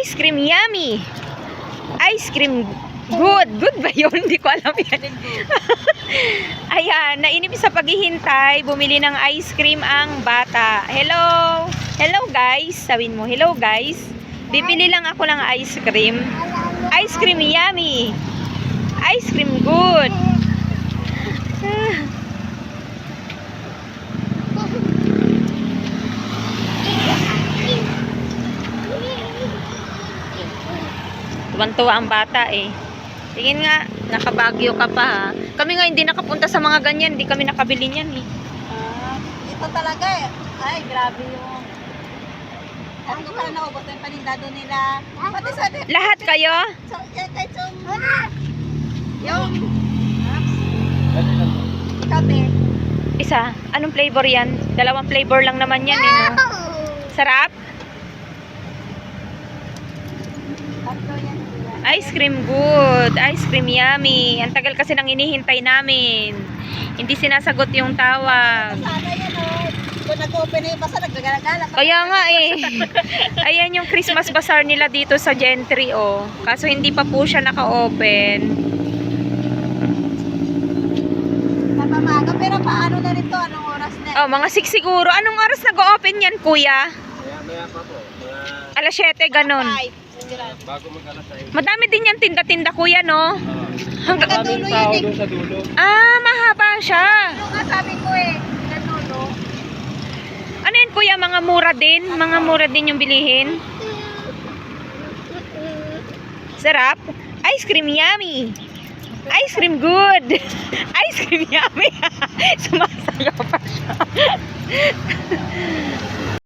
Ice cream yummy. Ice cream good. Good ba yun? Hindi ko alam yan. Ayan, nainip sa paghihintay, bumili ng ice cream ang bata. Hello! Hello guys! Sabihin mo, hello guys! Bibili lang ako ng ice cream. Ice cream yummy! Ice cream good! Tuwan-tuwa ang bata eh. Tingin nga, nakabagyo ka pa ha. Kami nga hindi nakapunta sa mga ganyan, hindi kami nakabili niyan eh. Ah, ito talaga eh. Ay, grabe yung... Ano ko na naubos yung panindado nila. Pati sa. Lahat kayo? So, eh, kahit yung... Yung... Kape. Isa. Anong flavor yan? Dalawang flavor lang naman yan eh. No? Sarap? Tatlo yan. Ice cream good. Ice cream yummy. Ang tagal kasi nang inihintay namin. Hindi sinasagot yung tawag. Sana yan oh. Kung nag-open na yung basa, nagagala-gala. Kaya nga eh. Ayan yung Christmas bazaar nila dito sa Gentry oh. Kaso hindi pa po siya naka-open. Napamaga. Pero paano na rin to? Anong oras na? Oh, mga 6 siguro. Anong oras nag-open yan, kuya? Maya-maya pa po. Mga Alas 7, ganun. Five. Bago mag-alas. Madami din yan tinda-tinda, kuya, no? Hanggang... Dulo Maraming yun eh. sa dulo. Ah, mahaba siya. Ano nga sabi ko eh? Natulo. Ano yun, kuya? Mga mura din? Mga mura din yung bilihin? Sarap? Ice cream yummy. Ice cream good. Ice cream yummy. Sumasayaw pa siya.